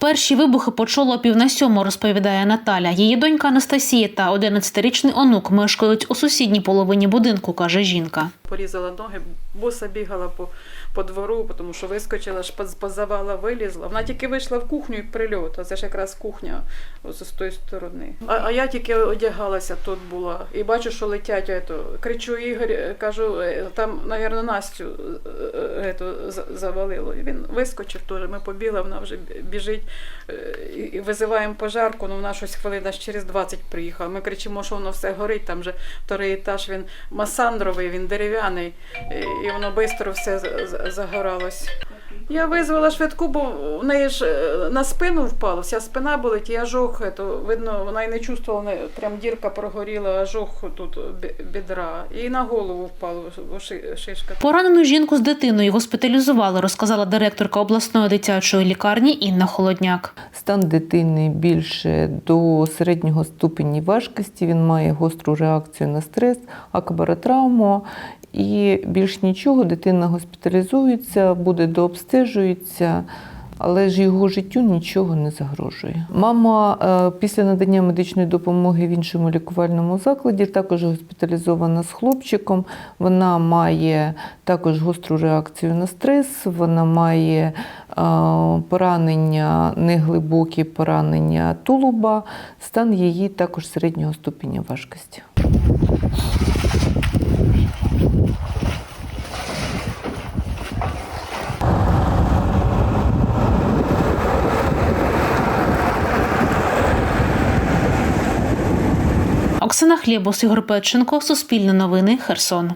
Перші вибухи почула пів на сьому, розповідає Наталя. Її донька Анастасія та 11-річний онук мешкають у сусідній половині будинку, каже жінка. порізала ноги, боса бігала по, по двору, тому що вискочила, ж поз- позавала, вилізла. Вона тільки вийшла в кухню і прильот, а це ж якраз кухня з тої сторони. А, а я тільки одягалася тут була і бачу, що летять. Ето. Кричу Ігор, кажу, «Е, там, мабуть, Настю е, е, ето, завалило. Він вискочив теж. Ми побігли, вона вже біжить і визиваємо пожарку. Ну вона щось хвилина через 20 приїхала. Ми кричимо, що воно все горить. Там вже вторий етаж він масандровий, він дерев'яний, і- воно швидко все загоралось. Я визвала швидку, бо в неї ж е, на спину впало, вся спина болить, і ожог, то, видно, вона й не чувствувала, не- прям дірка прогоріла, ожог тут бідра. І на голову впало шишка. Поранену жінку з дитиною госпіталізували, розказала директорка обласної дитячої лікарні Інна Холодняк. Стан дитини більше до середнього ступені важкості. Він має гостру реакцію на стрес, акбаротравму. І більш нічого, дитина госпіталізується, буде дообстежується, але ж його життю нічого не загрожує. Мама е, після надання медичної допомоги в іншому лікувальному закладі також госпіталізована з хлопчиком. Вона має також гостру реакцію на стрес, вона має е, поранення, неглибокі поранення тулуба, стан її також середнього ступеня важкості. Оксана Хлєбус, Ігор Петченко, Суспільне новини, Херсон.